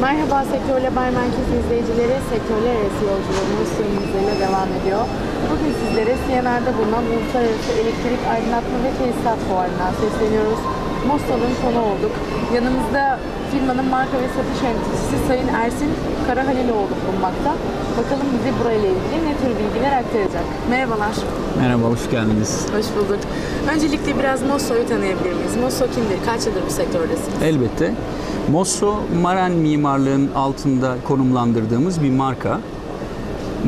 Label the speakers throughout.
Speaker 1: Merhaba Sektör Haber Merkezi izleyicileri. Sektörler arası yolculuğumuz hızıyla devam ediyor. Bugün sizlere CNR'da bulunan Uluslararası Elektrik Aydınlatma ve Tesisat Fuarı'ndan sesleniyoruz. Mostal'ın konu olduk. Yanımızda firmanın marka ve satış yöneticisi Sayın Ersin Karahaliloğlu bulunmakta. Bakalım bize burayla ilgili ne tür bilgiler aktaracak. Merhabalar.
Speaker 2: Merhaba, hoş geldiniz.
Speaker 1: Hoş bulduk. Öncelikle biraz Mosso'yu tanıyabilir miyiz? Mosso kimdir? Kaç yıldır bu sektördesiniz?
Speaker 2: Elbette. Mosso, Maren mimarlığın altında konumlandırdığımız bir marka.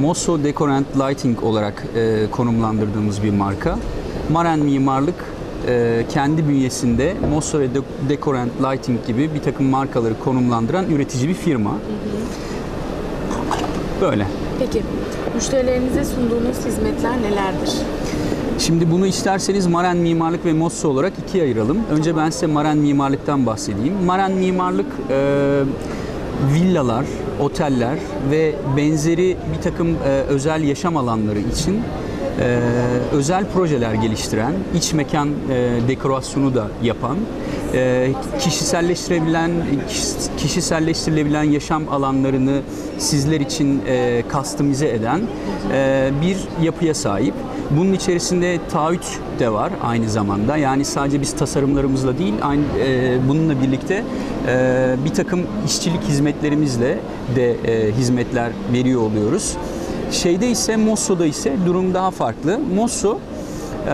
Speaker 2: Mosso Decorant Lighting olarak e, konumlandırdığımız bir marka. Maren mimarlık e, kendi bünyesinde Mosso ve De- Decorant Lighting gibi bir takım markaları konumlandıran üretici bir firma. Böyle.
Speaker 1: Peki, müşterilerinize sunduğunuz hizmetler nelerdir?
Speaker 2: Şimdi bunu isterseniz Maren Mimarlık ve Mosso olarak ikiye ayıralım. Önce ben size Maren Mimarlık'tan bahsedeyim. Maren Mimarlık e, villalar, oteller ve benzeri bir takım e, özel yaşam alanları için e, özel projeler geliştiren, iç mekan e, dekorasyonu da yapan, e, kişiselleştirebilen, kişis- kişiselleştirilebilen yaşam alanlarını sizler için e, customize eden e, bir yapıya sahip. Bunun içerisinde taahhüt de var aynı zamanda. Yani sadece biz tasarımlarımızla değil, aynı e, bununla birlikte e, bir takım işçilik hizmetlerimizle de e, hizmetler veriyor oluyoruz. Şeyde ise Mosso'da ise durum daha farklı. Mosso e,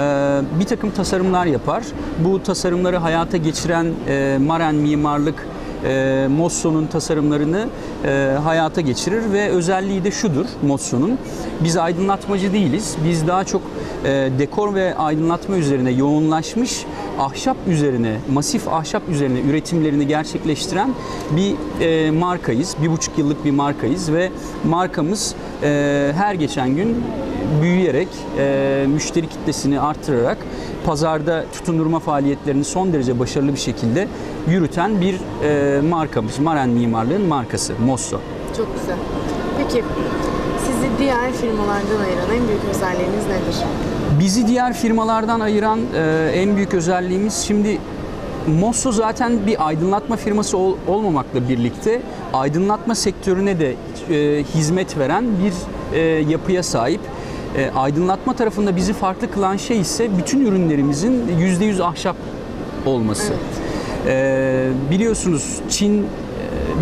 Speaker 2: bir takım tasarımlar yapar. Bu tasarımları hayata geçiren e, Maren Mimarlık e, Mosso'nun tasarımlarını hayata geçirir ve özelliği de şudur Mosso'nun. Biz aydınlatmacı değiliz. Biz daha çok dekor ve aydınlatma üzerine yoğunlaşmış ahşap üzerine, masif ahşap üzerine üretimlerini gerçekleştiren bir e, markayız. Bir buçuk yıllık bir markayız ve markamız e, her geçen gün büyüyerek, e, müşteri kitlesini artırarak pazarda tutundurma faaliyetlerini son derece başarılı bir şekilde yürüten bir e, markamız. Maren Mimarlığın markası Mosso.
Speaker 1: Çok güzel. Peki, sizi diğer firmalardan ayıran en büyük özelliğiniz nedir?
Speaker 2: Bizi diğer firmalardan ayıran e, en büyük özelliğimiz şimdi Mosso zaten bir aydınlatma firması ol- olmamakla birlikte aydınlatma sektörüne de e, hizmet veren bir e, yapıya sahip. E, aydınlatma tarafında bizi farklı kılan şey ise bütün ürünlerimizin %100 ahşap olması. E, biliyorsunuz Çin e,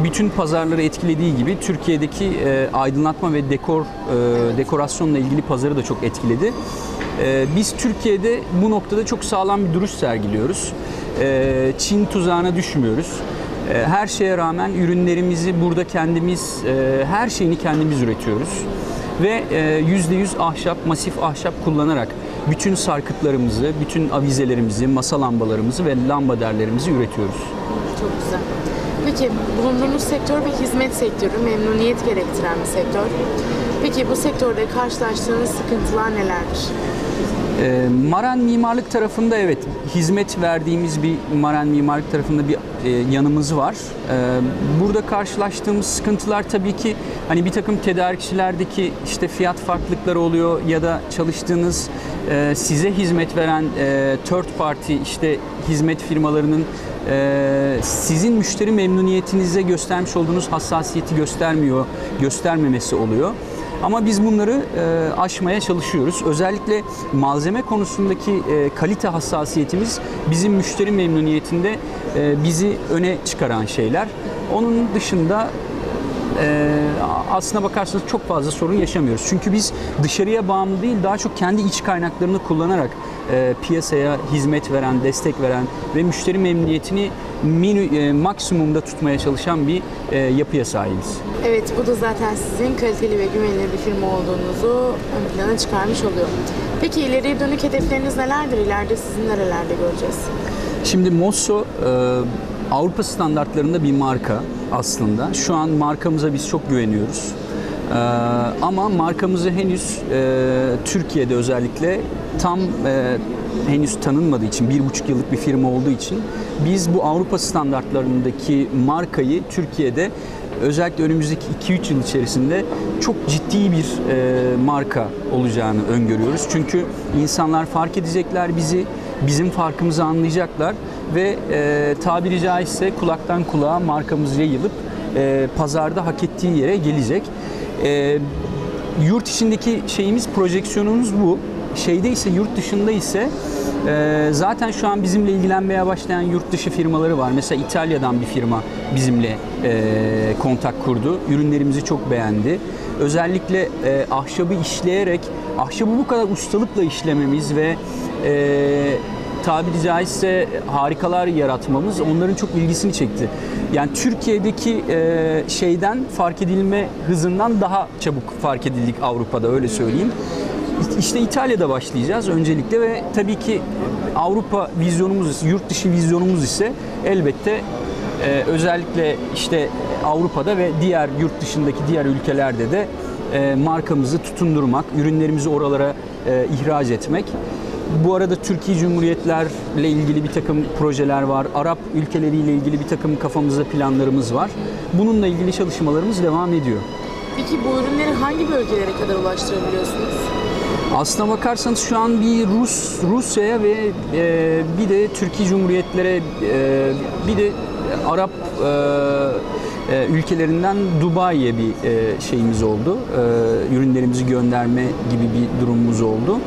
Speaker 2: bütün pazarları etkilediği gibi Türkiye'deki e, aydınlatma ve dekor e, dekorasyonla ilgili pazarı da çok etkiledi. E, biz Türkiye'de bu noktada çok sağlam bir duruş sergiliyoruz. E, Çin tuzağına düşmüyoruz. E, her şeye rağmen ürünlerimizi burada kendimiz, e, her şeyini kendimiz üretiyoruz. Ve e, %100 ahşap, masif ahşap kullanarak bütün sarkıtlarımızı, bütün avizelerimizi, masa lambalarımızı ve lambaderlerimizi üretiyoruz.
Speaker 1: Çok güzel. Peki, bulunduğunuz sektör bir hizmet sektörü, memnuniyet gerektiren bir sektör. Peki bu sektörde karşılaştığınız sıkıntılar nelerdir?
Speaker 2: E, Maren Mimarlık tarafında evet hizmet verdiğimiz bir Maren Mimarlık tarafında bir e, yanımız var. E, burada karşılaştığımız sıkıntılar tabii ki hani bir takım tedarikçilerdeki işte fiyat farklılıkları oluyor ya da çalıştığınız e, size hizmet veren e, third party işte hizmet firmalarının e, sizin müşteri memnuniyetinize göstermiş olduğunuz hassasiyeti göstermiyor, göstermemesi oluyor. Ama biz bunları e, aşmaya çalışıyoruz. Özellikle malzeme konusundaki e, kalite hassasiyetimiz bizim müşteri memnuniyetinde e, bizi öne çıkaran şeyler. Onun dışında e, aslına bakarsanız çok fazla sorun yaşamıyoruz. Çünkü biz dışarıya bağımlı değil, daha çok kendi iç kaynaklarını kullanarak e, piyasaya hizmet veren, destek veren ve müşteri memnuniyetini mini, e, maksimumda tutmaya çalışan bir e, yapıya sahibiz.
Speaker 1: Evet, bu da zaten sizin kaliteli ve güvenilir bir firma olduğunuzu ön plana çıkarmış oluyor. Peki ileriye dönük hedefleriniz nelerdir? İleride sizi nerelerde göreceğiz?
Speaker 2: Şimdi Mosso e, Avrupa standartlarında bir marka aslında. Şu an markamıza biz çok güveniyoruz. E, ama markamızı henüz e, Türkiye'de özellikle tam e, henüz tanınmadığı için, bir buçuk yıllık bir firma olduğu için biz bu Avrupa standartlarındaki markayı Türkiye'de özellikle önümüzdeki 2-3 yıl içerisinde çok ciddi bir e, marka olacağını öngörüyoruz. Çünkü insanlar fark edecekler bizi, bizim farkımızı anlayacaklar ve e, tabiri caizse kulaktan kulağa markamız yayılıp e, pazarda hak ettiği yere gelecek. E, yurt içindeki şeyimiz, projeksiyonumuz bu. Şeyde ise yurt dışında ise e, zaten şu an bizimle ilgilenmeye başlayan yurt dışı firmaları var. Mesela İtalya'dan bir firma bizimle e, kontak kurdu. Ürünlerimizi çok beğendi. Özellikle e, ahşabı işleyerek, ahşabı bu kadar ustalıkla işlememiz ve e, tabiri caizse harikalar yaratmamız onların çok ilgisini çekti. Yani Türkiye'deki e, şeyden fark edilme hızından daha çabuk fark edildik Avrupa'da öyle söyleyeyim. İşte İtalya'da başlayacağız öncelikle ve tabii ki Avrupa vizyonumuz, yurt dışı vizyonumuz ise elbette e, özellikle işte Avrupa'da ve diğer yurt dışındaki diğer ülkelerde de e, markamızı tutundurmak, ürünlerimizi oralara e, ihraç etmek. Bu arada Türkiye Cumhuriyetlerle ilgili bir takım projeler var. Arap ülkeleriyle ilgili bir takım kafamızda planlarımız var. Bununla ilgili çalışmalarımız devam ediyor.
Speaker 1: Peki bu ürünleri hangi bölgelere kadar ulaştırabiliyorsunuz?
Speaker 2: Aslına bakarsanız şu an bir Rus Rusya'ya ve e, bir de Türkiye Cumhuriyetlere e, bir de Arap e, e, ülkelerinden Dubai'ye bir e, şeyimiz oldu. E, ürünlerimizi gönderme gibi bir durumumuz oldu.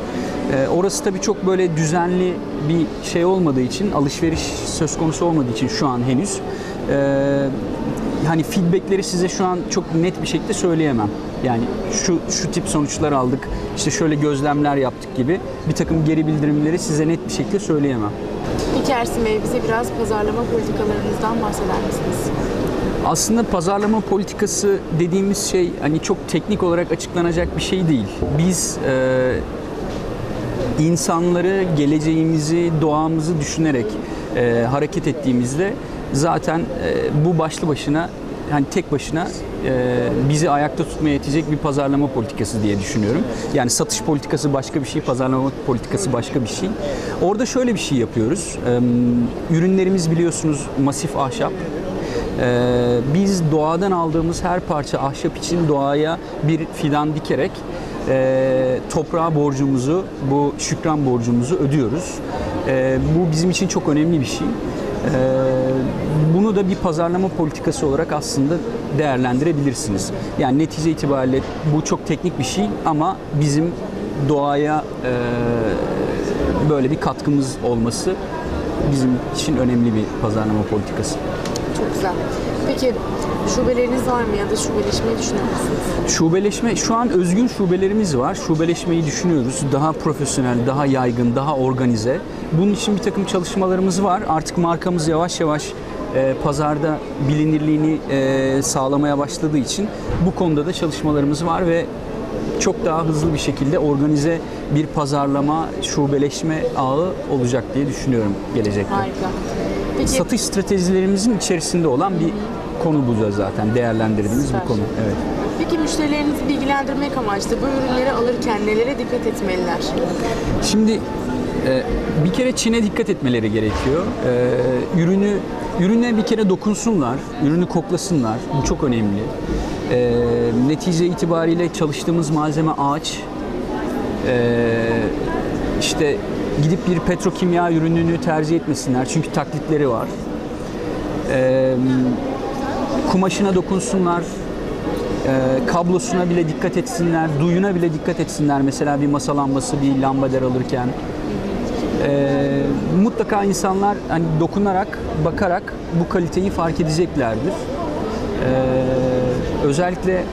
Speaker 2: E, orası tabii çok böyle düzenli bir şey olmadığı için, alışveriş söz konusu olmadığı için şu an henüz e, hani feedbackleri size şu an çok net bir şekilde söyleyemem. Yani şu şu tip sonuçlar aldık, işte şöyle gözlemler yaptık gibi bir takım geri bildirimleri size net bir şekilde söyleyemem.
Speaker 1: Ersin Bey bize biraz pazarlama politikalarınızdan bahseder misiniz?
Speaker 2: Aslında pazarlama politikası dediğimiz şey hani çok teknik olarak açıklanacak bir şey değil. Biz e, insanları, geleceğimizi, doğamızı düşünerek e, hareket ettiğimizde zaten e, bu başlı başına hani tek başına e, bizi ayakta tutmaya yetecek bir pazarlama politikası diye düşünüyorum. Yani satış politikası başka bir şey, pazarlama politikası başka bir şey. Orada şöyle bir şey yapıyoruz. E, ürünlerimiz biliyorsunuz masif ahşap. Ee, biz doğadan aldığımız her parça ahşap için doğaya bir fidan dikerek e, toprağa borcumuzu, bu şükran borcumuzu ödüyoruz. E, bu bizim için çok önemli bir şey. E, bunu da bir pazarlama politikası olarak aslında değerlendirebilirsiniz. Yani netice itibariyle bu çok teknik bir şey ama bizim doğaya e, böyle bir katkımız olması bizim için önemli bir pazarlama politikası.
Speaker 1: Çok güzel. Peki şubeleriniz var mı ya da şubeleşmeyi düşünüyor musunuz?
Speaker 2: Şubeleşme, şu an özgün şubelerimiz var. Şubeleşmeyi düşünüyoruz. Daha profesyonel, daha yaygın, daha organize. Bunun için bir takım çalışmalarımız var. Artık markamız yavaş yavaş e, pazarda bilinirliğini e, sağlamaya başladığı için bu konuda da çalışmalarımız var ve çok daha hızlı bir şekilde organize bir pazarlama, şubeleşme ağı olacak diye düşünüyorum gelecekte.
Speaker 1: Harika. Peki
Speaker 2: Satış stratejilerimizin içerisinde olan bir konu bu zaten değerlendirdiğimiz
Speaker 1: Süper.
Speaker 2: bir konu. Evet.
Speaker 1: Peki müşterilerinizi bilgilendirmek amaçlı bu ürünleri alırken nelere dikkat etmeliler?
Speaker 2: Şimdi bir kere Çin'e dikkat etmeleri gerekiyor. E, ürünü ürüne bir kere dokunsunlar, ürünü koklasınlar. Bu çok önemli. E, netice itibariyle çalıştığımız malzeme ağaç. İşte gidip bir petrokimya ürününü tercih etmesinler çünkü taklitleri var. Kumaşına dokunsunlar, kablosuna bile dikkat etsinler, duyuna bile dikkat etsinler. Mesela bir masa lambası, bir lambader alırken. E, mutlaka insanlar hani dokunarak, bakarak bu kaliteyi fark edeceklerdir. E, özellikle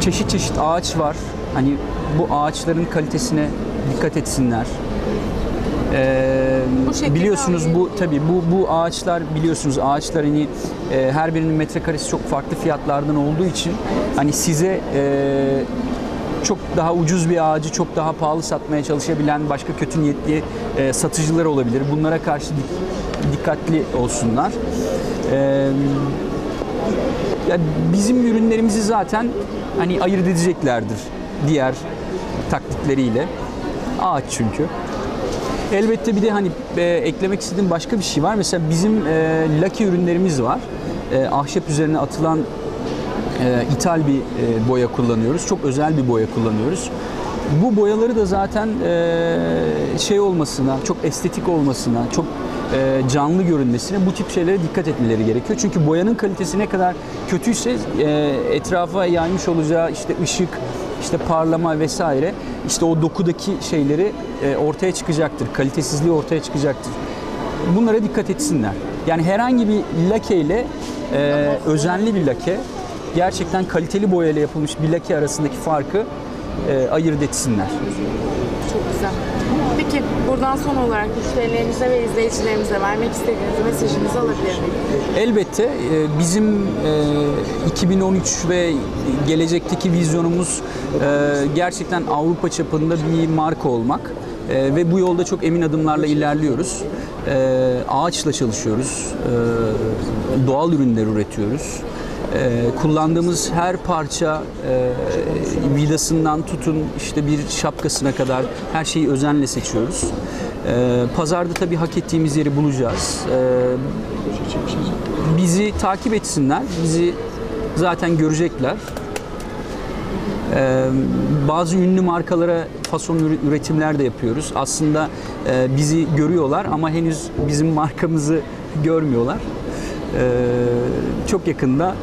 Speaker 2: çeşit çeşit ağaç var. Hani bu ağaçların kalitesine dikkat etsinler. Ee,
Speaker 1: Bu
Speaker 2: biliyorsunuz
Speaker 1: abi.
Speaker 2: bu tabii bu bu ağaçlar biliyorsunuz ağaçlar hani e, her birinin metrekaresi çok farklı fiyatlardan olduğu için hani size e, daha ucuz bir ağacı çok daha pahalı satmaya çalışabilen başka kötü niyetli e, satıcılar olabilir. Bunlara karşı dik- dikkatli olsunlar. Ee, ya bizim ürünlerimizi zaten hani ayırt edeceklerdir diğer taklitleriyle. Ağaç çünkü. Elbette bir de hani e, eklemek istediğim başka bir şey var. Mesela bizim e, Lucky ürünlerimiz var. E, ahşap üzerine atılan e, ithal bir e, boya kullanıyoruz. Çok özel bir boya kullanıyoruz. Bu boyaları da zaten e, şey olmasına, çok estetik olmasına, çok e, canlı görünmesine bu tip şeylere dikkat etmeleri gerekiyor. Çünkü boyanın kalitesi ne kadar kötüyse e, etrafa yaymış olacağı işte ışık, işte parlama vesaire işte o dokudaki şeyleri e, ortaya çıkacaktır. Kalitesizliği ortaya çıkacaktır. Bunlara dikkat etsinler. Yani herhangi bir lake ile e, özenli bir lake gerçekten kaliteli boyayla yapılmış bir lake arasındaki farkı e, ayırt etsinler.
Speaker 1: Çok güzel. Peki buradan son olarak müşterilerimize ve izleyicilerimize vermek istediğiniz mesajınızı alabilir miyim?
Speaker 2: Elbette e, bizim e, 2013 ve gelecekteki vizyonumuz e, gerçekten Avrupa çapında bir marka olmak E, ve bu yolda çok emin adımlarla ilerliyoruz. E, Ağaçla çalışıyoruz, e, doğal ürünler üretiyoruz. E, kullandığımız her parça e, vidasından tutun işte bir şapkasına kadar her şeyi özenle seçiyoruz. E, pazarda tabii hak ettiğimiz yeri bulacağız. E, bizi takip etsinler. Bizi zaten görecekler. Ee, bazı ünlü markalara fason üretimler de yapıyoruz. Aslında e, bizi görüyorlar ama henüz bizim markamızı görmüyorlar. Ee, çok yakında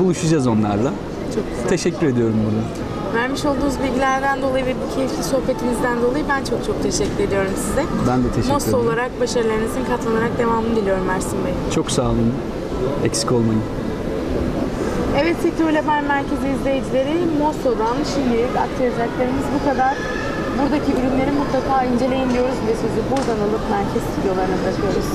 Speaker 2: buluşacağız onlarla.
Speaker 1: Çok güzel.
Speaker 2: Teşekkür ediyorum bunu.
Speaker 1: Vermiş olduğunuz bilgilerden dolayı ve bu keyifli sohbetinizden dolayı ben çok çok teşekkür ediyorum size.
Speaker 2: Ben de teşekkür
Speaker 1: Mosso
Speaker 2: ederim.
Speaker 1: olarak başarılarınızın katlanarak devamını diliyorum Ersin Bey.
Speaker 2: Çok sağ olun. Eksik olmayın.
Speaker 1: Evet Sektör Haber Merkezi izleyicileri Mosso'dan şimdilik aktaracaklarımız bu kadar. Buradaki ürünleri mutlaka inceleyin diyoruz ve sözü buradan alıp merkez stüdyolarına bırakıyoruz.